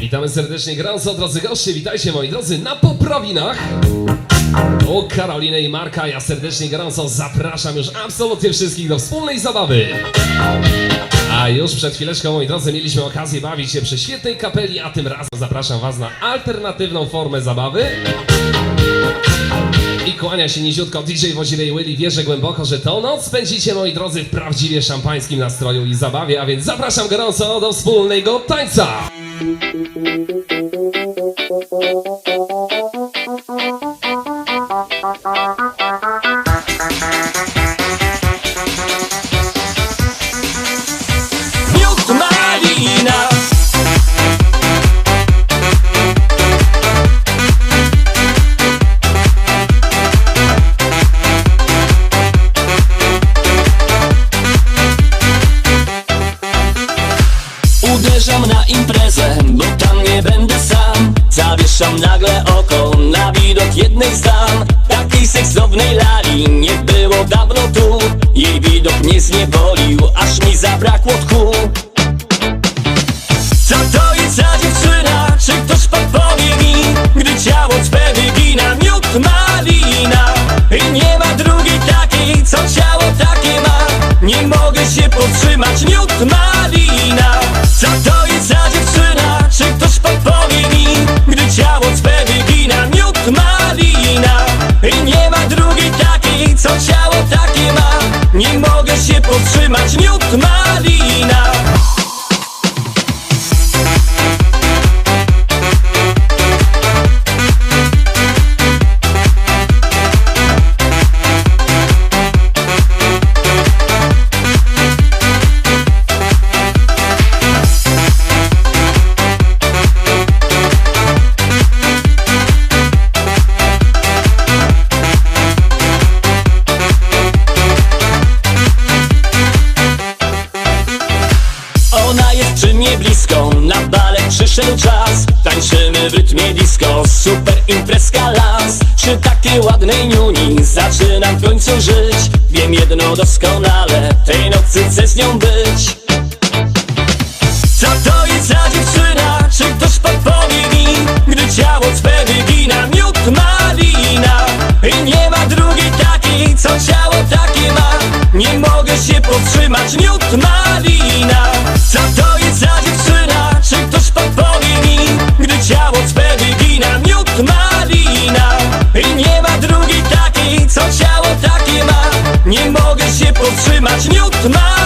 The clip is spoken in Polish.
Witamy serdecznie gorąco, drodzy goście, witajcie moi drodzy na Poprawinach. O Karolinę i Marka, ja serdecznie gorąco zapraszam już absolutnie wszystkich do wspólnej zabawy. A już przed chwileczką, moi drodzy, mieliśmy okazję bawić się przy świetnej kapeli, a tym razem zapraszam was na alternatywną formę zabawy. I kłania się niziutko DJ Wozirej Willy, wierzę głęboko, że tą noc spędzicie, moi drodzy, w prawdziwie szampańskim nastroju i zabawie, a więc zapraszam gorąco do wspólnego tańca! Miód Uderzam na imprezę, bo tam nie będę sam Zawieszam nagle oko na widok jednej z dam Takiej seksownej lali nie było dawno tu Jej widok mnie zniewolił, aż mi zabrakło tchu Co to jest za dziewczyna? Czy ktoś podpowie mi? Gdy ciało twe wygina miód malina I nie ma drugiej takiej, co ciało takie ma Nie Ona jest przy mnie blisko, na balet przyszedł czas. Tańczymy w rytmie disco, super imprezka las. Przy takiej ładnej niuni zaczynam w końcu żyć. Wiem jedno doskonale, tej nocy chcę z nią być. Co to jest za dziewczyna? Czy ktoś podpowie mi? Gdy ciało twe wygina miód malina. I nie ma drugiej takiej, co ciało 욕도 마